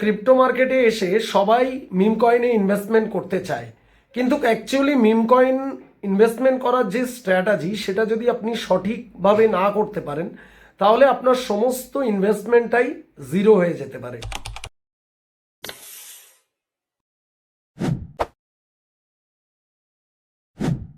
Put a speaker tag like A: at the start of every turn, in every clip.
A: Crypto মার্কেটে এসে সবাই মিম কয়েনে ইনভেস্টমেন্ট করতে চায়। কিন্তু অ্যাকচুয়ালি মিম কয়েন ইনভেস্টমেন্ট করার যে স্ট্র্যাটাজি সেটা যদি আপনি সঠিকভাবে না করতে পারেন, তাহলে আপনার সমস্ত ইনভেস্টমেন্টটাই জিরো হয়ে যেতে পারে।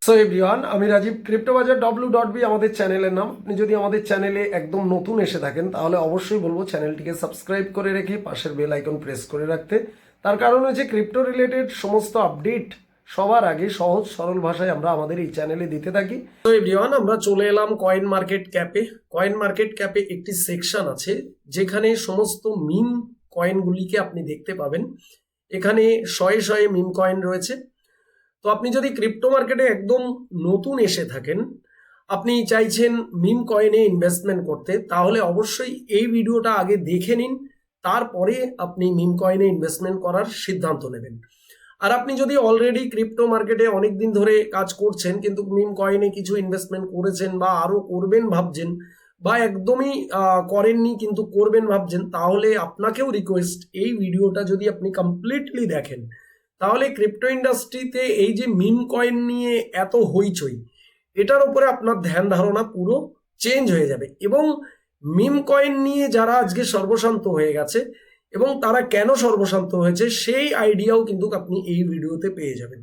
A: সো এভরিওয়ান আমি রাজীব ক্রিপ্টো বাজার ডব্লু ডট বি আমাদের চ্যানেলের নাম। আপনি যদি আমাদের চ্যানেলে একদম নতুন এসে থাকেন, তাহলে অবশ্যই বলব চ্যানেলটিকে সাবস্ক্রাইব করে রেখে পাশের বেল আইকন প্রেস করে রাখতে। তার কারণ হচ্ছে ক্রিপ্টো রিলেটেড সমস্ত আপডেট সবার আগে সহজ, সরল ভাষায় আমরা আমাদের এই চ্যানেলে দিতে থাকি। তো এভরিওয়ান আমরা চলে এলাম কয়েন মার্কেট ক্যাপে কয়েন মার্কেট ক্যাপে একটি সেকশন আছে, যেখানে সমস্ত মিম কয়েনগুলিকে আপনি দেখতে পাবেন। এখানে শয়ে শয়ে মিম কয়েন রয়েছে। তো আপনি যদি ক্রিপ্টো মার্কেটে একদম নতুন এসে থাকেন, আপনি চাইছেন মিম কয়েনে ইনভেস্টমেন্ট করতে, তাহলে অবশ্যই এই ভিডিওটা আগে দেখে নিন, তারপরে আপনি মিম কয়েনে ইনভেস্টমেন্ট করার সিদ্ধান্ত নেবেন। আর আপনি যদি অলরেডি ক্রিপ্টো মার্কেটে অনেক দিন ধরে কাজ করছেন, কিন্তু মিম কয়েনে কিছু ইনভেস্টমেন্ট করেছেন বা আরও করবেন ভাবছেন, বা একদমই করেননি কিন্তু করবেন ভাবছেন, তাহলে আপনাকেও রিকোয়েস্ট এই ভিডিওটা যদি আপনি কমপ্লিটলি দেখেন তাহলে ক্রিপ্টো ইন্ডাস্ট্রিতে এই যে মিম কয়েন নিয়ে এত হইচই, এটার উপরে আপনার ধ্যান ধারণা পুরো চেঞ্জ হয়ে যাবে। এবং মিম কয়েন নিয়ে যারা আজকে সর্বশান্ত হয়ে গেছে এবং তারা কেন সর্বশান্ত হয়েছে, সেই আইডিয়াও কিন্তু আপনি এই ভিডিওতে পেয়ে যাবেন।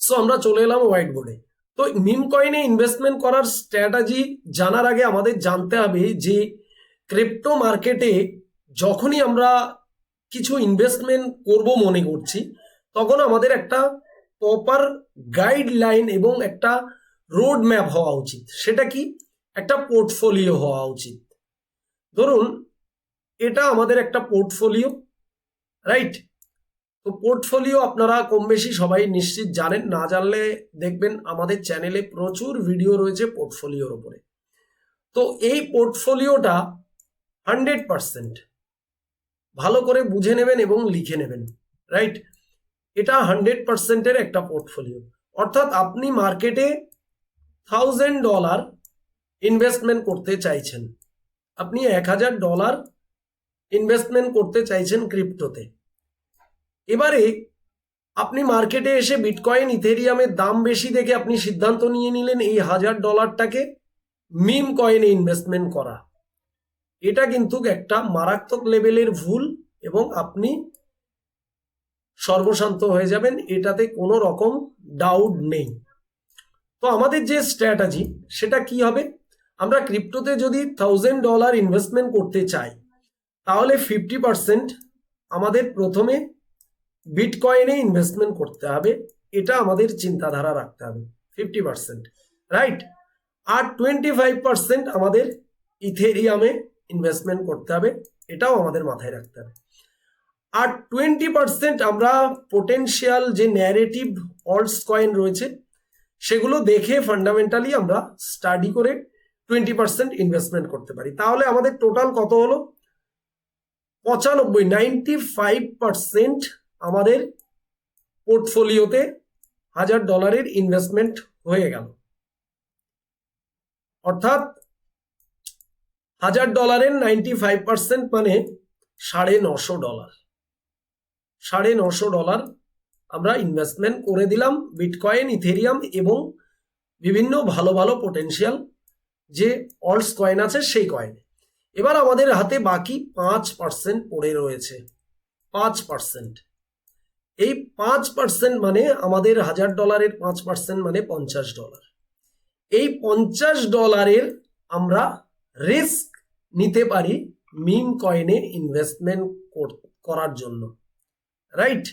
A: সো আমরা চলে এলাম হোয়াইট বোর্ডে তো মিম কয়েনে ইনভেস্টমেন্ট করার স্ট্র্যাটাজি জানার আগে আমাদের জানতে হবে যে ক্রিপ্টো মার্কেটে যখনই আমরা কিছু ইনভেস্টমেন্ট করব মনে করছি তখন আমাদের একটা প্রপার গাইডলাইন এবং একটা রোড ম্যাপ হওয়া উচিত। সেটা কি? একটা পোর্টফোলিও হওয়া উচিত। ধরুন, এটা আমাদের একটা পোর্টফোলিও রাইট তো পোর্টফোলিও আপনারা কম বেশি সবাই নিশ্চিত জানেন, না জানলে দেখবেন আমাদের চ্যানেলে প্রচুর ভিডিও রয়েছে পোর্টফোলিওর ওপরে তো এই পোর্টফোলিওটা হান্ড্রেড পারসেন্ট ভালো করে বুঝে নেবেন এবং লিখে নেবেন রাইট এটা হান্ড্রেড পার্সেন্টের একটা পোর্টফোলিও অর্থাৎ আপনি মার্কেটে থাউজেন্ড ডলার ইনভেস্টমেন্ট করতে চাইছেন। আপনি এক হাজার ডলার ইনভেস্টমেন্ট করতে চাইছেন ক্রিপ্টোতে এবারে আপনি মার্কেটে এসে বিটকয়েন ইথেরিয়ামের দাম বেশি দেখে আপনি সিদ্ধান্ত নিয়ে নিলেন এই হাজার ডলারটাকে মিম কয়েনে ইনভেস্টমেন্ট করা। এটা কিন্তু একটা মারাত্মক লেভেলের ভুল এবং আপনি সর্বশান্ত হয়ে যাবেন, এটাতে কোনো রকম ডাউট নেই। তো আমাদের যে স্ট্র্যাটাজি সেটা কি হবে? আমরা ক্রিপ্টোতে যদি থাউজেন্ড ডলার ইনভেস্টমেন্ট করতে চাই, তাহলে ফিফটি পার্সেন্ট আমাদের প্রথমে বিটকয়েনে ইনভেস্টমেন্ট করতে হবে, এটা আমাদের চিন্তাধারা রাখতে হবে ফিফটি পার্সেন্ট রাইট আর টোয়েন্টি ফাইভ পার্সেন্ট আমাদের ইথেরিয়ামে ইনভেস্টমেন্ট করতে হবে, এটাও আমাদের মাথায় রাখতে হবে। আর টোয়েন্টি পার্সেন্ট আমরা পোটেনশিয়াল যে ন্যারেটিভ অল্টস কয়েন রয়েছে, সেগুলো দেখে ফান্ডামেন্টালি আমরা স্টাডি করে টোয়েন্টি পার্সেন্ট ইনভেস্টমেন্ট করতে পারি। তাহলে আমাদের টোটাল কত হলো? পঁচানব্বই নাইনটি ফাইভ পার্সেন্ট আমাদের পোর্টফোলিওতে হাজার ডলারের ইনভেস্টমেন্ট হয়ে গেল। অর্থাৎ হাজার ডলারের নাইনটি ফাইভ পার্সেন্ট মানে সাড়ে নশো ডলার সাড়ে নশো ডলার আমরা ইনভেস্টমেন্ট করে দিলাম বিটকয়েন ইথেরিয়াম এবং বিভিন্ন ভালো ভালো পোটেনশিয়াল যে অল্টস কয়েন আছে সেই কয়েনে এবার আমাদের হাতে বাকি পাঁচ পার্সেন্ট পড়ে রয়েছে। পাঁচ পার্সেন্ট এই পাঁচ পার্সেন্ট মানে আমাদের হাজার ডলারের পাঁচ পার্সেন্ট মানে পঞ্চাশ ডলার। এই পঞ্চাশ ডলারের আমরা রিস্ক নিতে পারি মিম কয়েনে ইনভেস্টমেন্ট করার জন্য। রাইট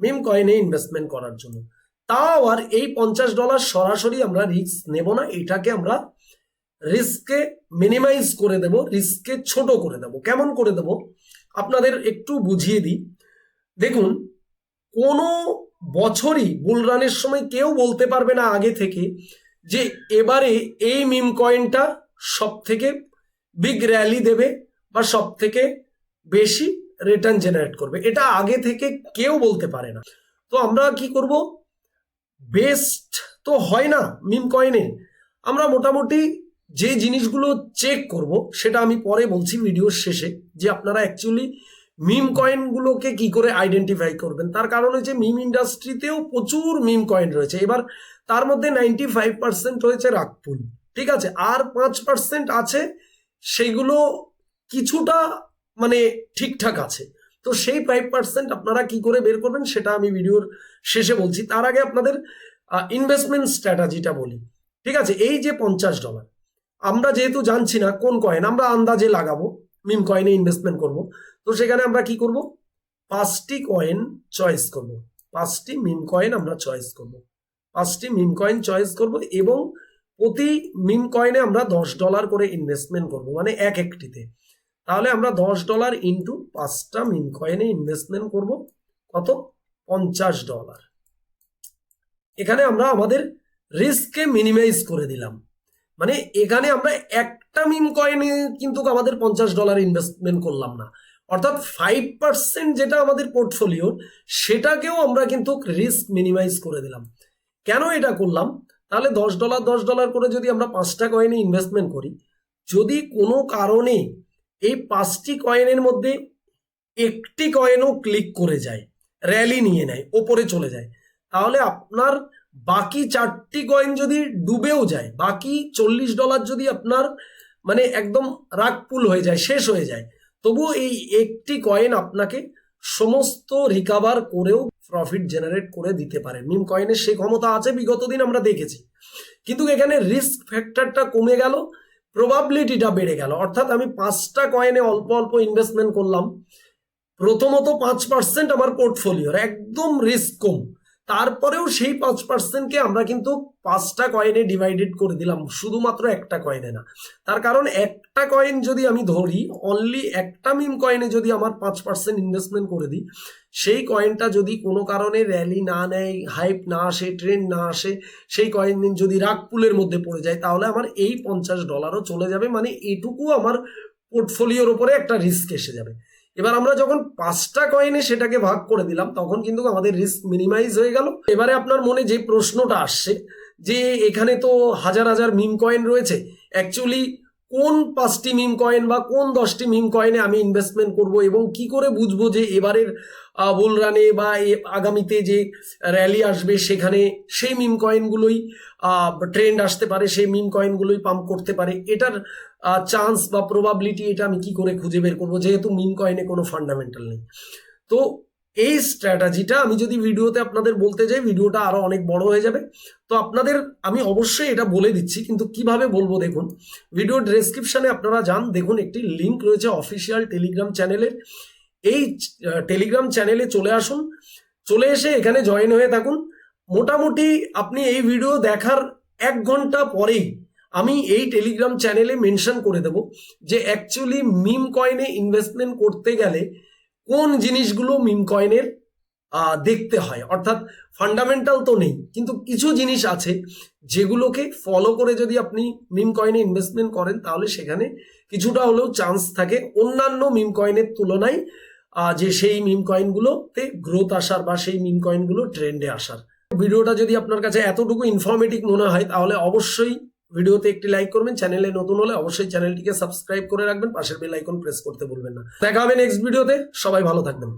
A: মিম কয়েনে ইনভেস্টমেন্ট করার জন্য। তাও আর এই পঞ্চাশ ডলার সরাসরি আমরা রিস্ক নেব না, এটাকে আমরা রিস্ককে মিনিমাইজ করে দেব রিস্ককে ছোট করে দেব। কেমন করে দেব? আপনাদের একটু বুঝিয়ে দিই। দেখুন, কোনো বছরই বুলরানের সময় কেউ বলতে পারবে না আগে থেকে যে এবারে এই মিম কয়েনটা সব থেকে বিগ র্যালি দেবে বা সব থেকে বেশি রিটার্ন জেনারেট করবে। এটা আগে থেকে কেউ বলতে পারে না। তো আমরা কি করব? বেস্ট তো হয় না মিম কয়েনে আমরা মোটামুটি যে জিনিসগুলো চেক করব, সেটা আমি পরে বলছি ভিডিওর শেষে, যে আপনারা অ্যাকচুয়ালি মিম কয়েনগুলোকে কি করে আইডেন্টিফাই করবেন। তার কারণ হচ্ছে মিম ইন্ডাস্ট্রিতেও প্রচুর মিম কয়েন রয়েছে। এবার তার মধ্যে নাইনটি ফাইভ পার্সেন্ট রয়েছে রাগপুল ঠিক আছে? আর পাঁচ পার্সেন্ট আছে সেগুলো কিছুটা মানে ঠিকঠাক আছে। তো সেই ফাইভ পার্সেন্ট আপনারা কি করে বের করবেন সেটা আমি ভিডিওর শেষে বলছি। তার আগে আপনাদের ইনভেস্টমেন্ট স্ট্র্যাটাজিটা বলি। ঠিক আছে? এই যে পঞ্চাশ ডলার আমরা যেহেতু জানছি না কোন কয়েন আমরা আন্দাজে লাগাবো মিম কয়েনে ইনভেস্টমেন্ট করব। তো সেখানে আমরা কি করব? পাঁচটি কয়েন চয়েস করব। পাঁচটি মিম কয়েন আমরা চয়েস করব। পাঁচটি মিম কয়েন চয়েস করব এবং প্রতি মিম কয়েনে আমরা দশ ডলার করে ইনভেস্টমেন্ট করব। মানে এক একটিতে। তাহলে আমরা দশ ডলার ইন্টু পাঁচটা মিম কয়েনে ইনভেস্টমেন্ট করব। কত? পঞ্চাশ ডলার। এখানে আমরা আমাদের রিস্ককে মিনিমাইজ করে দিলাম। মানে এখানে আমরা একটা মিম কয়েনে কিন্তু আমাদের পঞ্চাশ ডলার ইনভেস্টমেন্ট করলাম না। অর্থাৎ ফাইভ পার্সেন্ট যেটা আমাদের পোর্টফোলিও সেটাকেও আমরা কিন্তু রিস্ক মিনিমাইজ করে দিলাম। কেন এটা করলাম? তাহলে দশ ডলার দশ ডলার করে যদি আমরা পাঁচটা কয়েনে ইনভেস্টমেন্ট করি, যদি কোনো কারণে এই পাঁচটি কয়েনের মধ্যে একটি কয়েনও ক্লিক করে যায় র্যালি নিয়ে নেয়, ওপরে চলে যায়। তাহলে আপনার বাকি চারটি কয়েন যদি ডুবেও যায়, বাকি চল্লিশ ডলার যদি আপনার মানে একদম রাগপুল হয়ে যায়, শেষ হয়ে যায়, তবুও এই একটি কয়েন আপনাকে সমস্ত রিকাভার করেও প্রফিট জেনারেট করে দিতে পারে। মিম কয়েনের সে ক্ষমতা আছে, বিগত দিন আমরা দেখেছি। কিন্তু এখানে রিস্ক ফ্যাক্টরটা কমে গেল প্রবাবিলিটিটা বেড়ে গেল। অর্থাৎ আমি পাঁচটা কয়েনে অল্প অল্প ইনভেস্টমেন্ট করলাম। প্রথমত পাঁচ পার্সেন্ট আমার পোর্টফোলিওর একদম রিস্ক কম। তারপরেও সেই পাঁচ পার্সেন্টকে আমরা কিন্তু পাঁচটা কয়েনে ডিভাইডেড করে দিলাম, শুধুমাত্র একটা কয়েনে না। তার কারণ একটা কয়েন যদি আমি ধরি অনলি একটা মিম কয়েনে যদি আমার পাঁচ পার্সেন্ট ইনভেস্টমেন্ট করে দিই, সেই কয়েনটা যদি কোনো কারণে র্যালি না নেয় হাইপ না আসে ট্রেন্ড না আসে, সেই কয়েন যদি রাগ পুলের মধ্যে পড়ে যায়, তাহলে আমার এই পঞ্চাশ ডলারও চলে যাবে মানে এটুকু আমার পোর্টফোলিওর ওপরে একটা রিস্ক এসে যাবে। এবার আমরা যখন পাঁচটা কয়েনে সেটাকে ভাগ করে দিলাম, তখন কিন্তু আমাদের রিস্ক মিনিমাইজ হয়ে গেল। এবারে আপনার মনে যে প্রশ্নটা আসছে, যে এখানে তো হাজার হাজার মিম কয়েন রয়েছে অ্যাকচুয়ালি কোন পাঁচটি মিম কয়েন বা কোন দশটি মিম কয়েনে আমি ইনভেস্টমেন্ট করব এবং কি করে বুঝব যে এবারের বুল রানে বা আগামীতে যে র্যালি আসবে সেখানে সেই মিম কয়েনগুলোই ট্রেন্ড আসতে পারে, সেই মিম কয়েনগুলোই পাম্প করতে পারে। এটার চান্স বা প্রবাবিলিটি এটা আমি কি করে খুঁজে বের করব? যেহেতু মিম কয়েনে কোনো ফান্ডামেন্টাল নেই। তো এই স্ট্র্যাটাজিটা আমি যদি ভিডিওতে আপনাদের বলতে যাই, ভিডিওটা আরও অনেক বড় হয়ে যাবে। তো আপনাদের, আমি অবশ্যই এটা বলে দিচ্ছি, কিন্তু কীভাবে বলব দেখুন, ভিডিও ডেসক্রিপশনে আপনারা যান, দেখুন একটি লিংক রয়েছে অফিসিয়াল টেলিগ্রাম চ্যানেলের এই টেলিগ্রাম চ্যানেলে চলে আসুন, চলে এসে এখানে জয়েন হয়ে থাকুন। মোটামুটি আপনি এই ভিডিও দেখার এক ঘণ্টা পরেই আমি এই টেলিগ্রাম চ্যানেলে মেনশন করে দেব যে অ্যাকচুয়ালি মিম কয়েনে ইনভেস্টমেন্ট করতে গেলে কোন জিনিসগুলো মিম কয়েনের দেখতে হয়। অর্থাৎ ফান্ডামেন্টাল তো নেই, কিন্তু কিছু জিনিস আছে যেগুলোকে ফলো করে যদি আপনি মিম কয়েনে ইনভেস্টমেন্ট করেন, তাহলে সেখানে কিছুটা হলেও চান্স থাকে অন্যান্য মিম কয়েনের তুলনায় যে সেই মিম কয়েনগুলোতে গ্রোথ আসার বা সেই মিম কয়েনগুলো ট্রেন্ডে আসার। ভিডিওটা যদি আপনার কাছে এতটুকু ইনফরমেটিভ মনে হয়, তাহলে অবশ্যই ভিডিওতে একটি লাইক করবেন চ্যানেলে নতুন হলে অবশ্যই চ্যানেলটিকে সাবস্ক্রাইব করে রাখবেন, পাশের বেল আইকন প্রেস করতে ভুলবেন না। দেখা হবে নেক্সট ভিডিওতে সবাই ভালো থাকবেন।